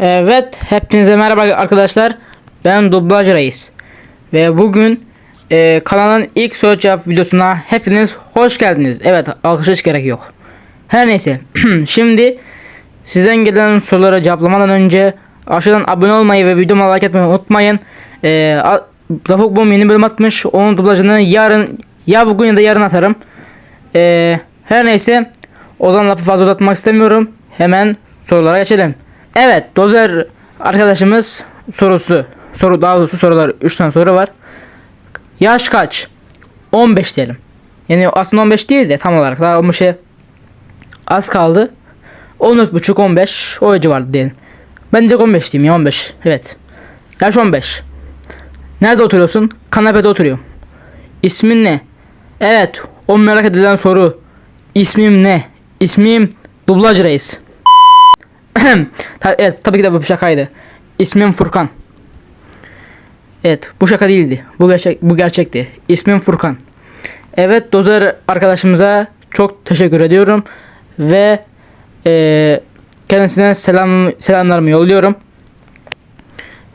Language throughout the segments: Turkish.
Evet, hepinize merhaba arkadaşlar. Ben Dublaj Reis. Ve bugün e, kanalın ilk soru cevap videosuna hepiniz hoş geldiniz. Evet, alkış hiç gerek yok. Her neyse, şimdi sizden gelen soruları cevaplamadan önce aşağıdan abone olmayı ve videoma like etmeyi unutmayın. E, Zafuk Bom yeni bölüm atmış. Onun dublajını yarın ya bugün ya da yarın atarım. E, her neyse, o zaman lafı fazla uzatmak istemiyorum. Hemen sorulara geçelim. Evet, Dozer arkadaşımız sorusu. Soru daha doğrusu sorular 3 tane soru var. Yaş kaç? 15 diyelim. Yani aslında 15 değil de tam olarak daha 15'e az kaldı. 14.5 15 o civarda diyelim. Ben direkt 15 diyeyim ya 15. Evet. Yaş 15. Nerede oturuyorsun? Kanepede oturuyorum. İsmin ne? Evet, o merak edilen soru. İsmim ne? İsmim Dublaj Reis. Evet tabii ki de bu şakaydı. İsmim Furkan. Evet bu şaka değildi. Bu gerçek bu gerçekti. İsmim Furkan. Evet Dozer arkadaşımıza çok teşekkür ediyorum ve eee kendisine selam selamlarımı yolluyorum.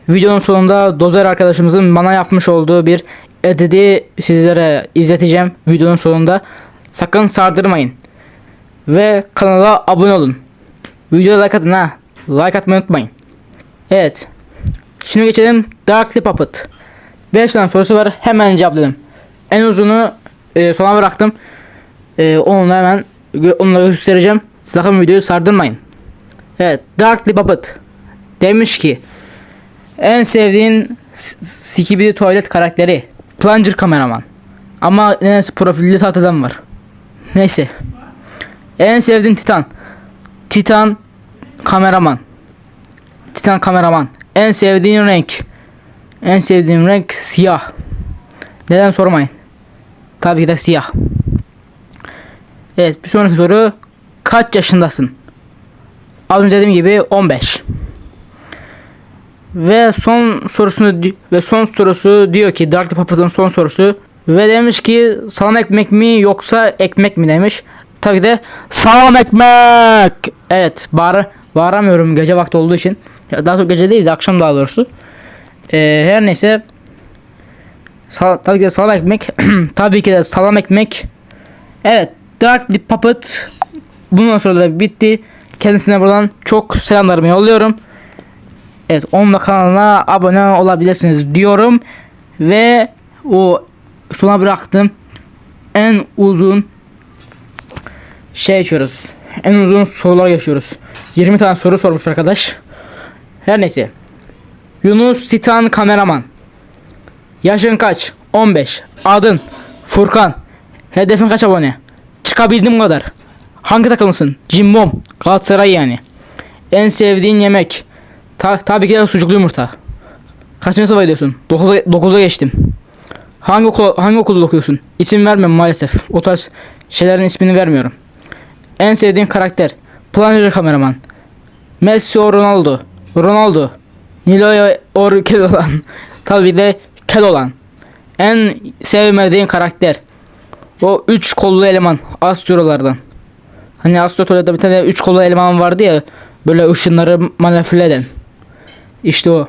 Videonun sonunda Dozer arkadaşımızın bana yapmış olduğu bir editi sizlere izleteceğim videonun sonunda. Sakın sardırmayın. Ve kanala abone olun. Videoya like atın ha. Like atmayı unutmayın. Evet. Şimdi geçelim Darkly Puppet. 5 tane sorusu var. Hemen cevapladım. En uzunu e, sona bıraktım. E, onu hemen onları göstereceğim. Sakın videoyu sardırmayın. Evet. Darkly Puppet. Demiş ki en sevdiğin Skibidi tuvalet karakteri Plunger kameraman. Ama neyse profilli tahtadan var. Neyse. En sevdiğin Titan. Titan kameraman. Titan kameraman. En sevdiğin renk. En sevdiğim renk siyah. Neden sormayın. Tabii ki de siyah. Evet bir sonraki soru. Kaç yaşındasın? Az önce dediğim gibi 15. Ve son sorusunu ve son sorusu diyor ki Dark Puppet'ın son sorusu ve demiş ki salam ekmek mi yoksa ekmek mi demiş. Tabii de salam ekmek. Evet bağır, bağıramıyorum gece vakti olduğu için. Daha çok gece değil de akşam daha doğrusu. Ee, her neyse. Sal, tabii ki de salam ekmek. tabii ki de salam ekmek. Evet Dark Puppet bundan sonra da bitti. Kendisine buradan çok selamlarımı yolluyorum. Evet onunla kanalına abone olabilirsiniz diyorum. Ve o sona bıraktım. En uzun şey açıyoruz. En uzun sorular yaşıyoruz. 20 tane soru sormuş arkadaş. Her neyse. Yunus Titan kameraman. Yaşın kaç? 15. Adın? Furkan. Hedefin kaç abone? Çıkabildim kadar. Hangi takımlısın? Cimbom. Galatasaray yani. En sevdiğin yemek? Ta tabii ki de sucuklu yumurta. Kaçıncı sınıfa gidiyorsun? 9'a 9'a geçtim. Hangi okul, hangi okulda okuyorsun? İsim vermem maalesef. O tarz şeylerin ismini vermiyorum. En sevdiğim karakter. Plunger kameraman. Messi o Ronaldo. Ronaldo. Nilo'ya or kel olan. Tabii de kel olan. En sevmediğin karakter. O üç kollu eleman. Astrolardan. Hani Astro'da bir tane üç kollu eleman vardı ya. Böyle ışınları manipüle eden. İşte o.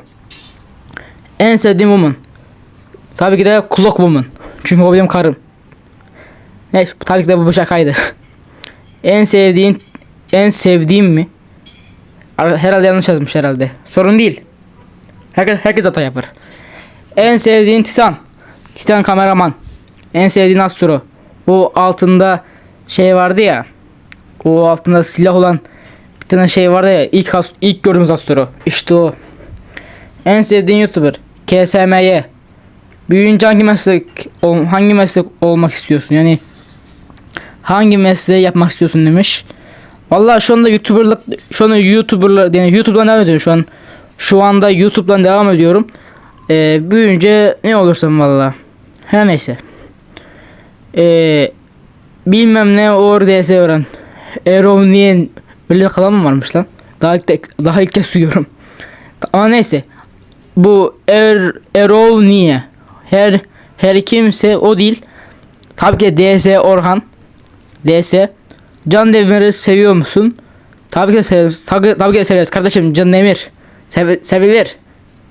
En sevdiğim woman. Tabii ki de Clock Woman. Çünkü o benim karım. Neyse tabii ki de bu şakaydı. en sevdiğin en sevdiğim mi? Herhalde yanlış yazmış herhalde. Sorun değil. Herkes, herkes hata yapar. En sevdiğin Titan. Titan kameraman. En sevdiğin Astro. Bu altında şey vardı ya. O altında silah olan bir tane şey vardı ya. ilk ilk gördüğümüz Astro. İşte o. En sevdiğin YouTuber. KSMY. Büyüyünce hangi meslek hangi meslek olmak istiyorsun? Yani hangi mesleği yapmak istiyorsun demiş. Vallahi şu anda YouTuber'lık şu anda YouTuber'la yani YouTube'dan devam ediyorum şu an. Şu anda YouTube'dan devam ediyorum. Ee, büyüyünce ne olursam valla. Her neyse. Ee, bilmem ne or DS öğren. Eronian öyle bir kalan mı varmış lan? Daha ilk, daha ilk kez duyuyorum. Ama neyse. Bu er Eroniye. Her her kimse o değil. Tabii ki de DS Orhan. DS. Can Demir'i seviyor musun? Tabii ki severiz. Tabii, tabii ki severiz kardeşim Can Demir. Sev- sevilir.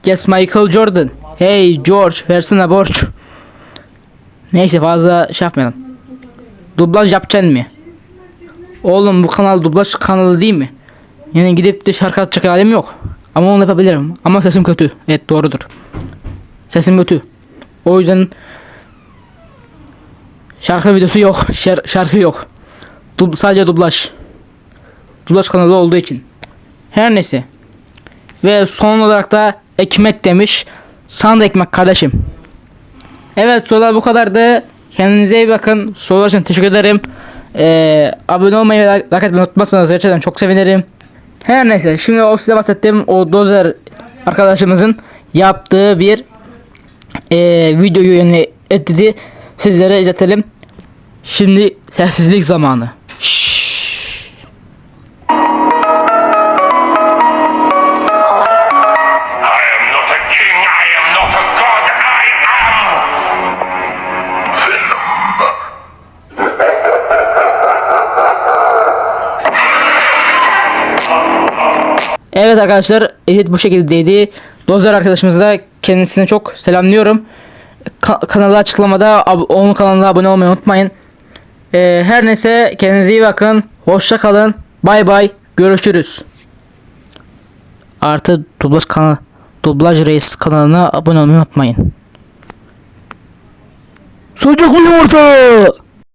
Yes Michael Jordan. Hey George versene borç. Neyse fazla şey yapmayalım. Dublaj yapacaksın mı? Oğlum bu kanal dublaj kanalı değil mi? Yani gidip de şarkı atacak halim yok. Ama onu yapabilirim. Ama sesim kötü. Evet doğrudur. Sesim kötü. O yüzden şarkı videosu yok. Şar- şarkı yok. Dub- sadece dublaj. Dublaj kanalı olduğu için. Her neyse. Ve son olarak da ekmek demiş. Sana da ekmek kardeşim. Evet sorular bu kadardı. Kendinize iyi bakın. Sorular için teşekkür ederim. Ee, abone olmayı ve like etmeyi unutmazsanız gerçekten çok sevinirim. Her neyse şimdi o size bahsettiğim o dozer arkadaşımızın yaptığı bir ee, videoyu yani etti sizlere izletelim. Şimdi sessizlik zamanı. Şşş. Evet arkadaşlar edit bu şekildeydi. Dozer arkadaşımıza da kendisine çok selamlıyorum. Ka- kanalı açıklamada onun kanalına abone olmayı unutmayın. Ee, her neyse kendinize iyi bakın. Hoşça kalın. Bay bay. Görüşürüz. Artı dublaj kanal Dublaj Reis kanalına abone olmayı unutmayın. Sucuklu yumurta.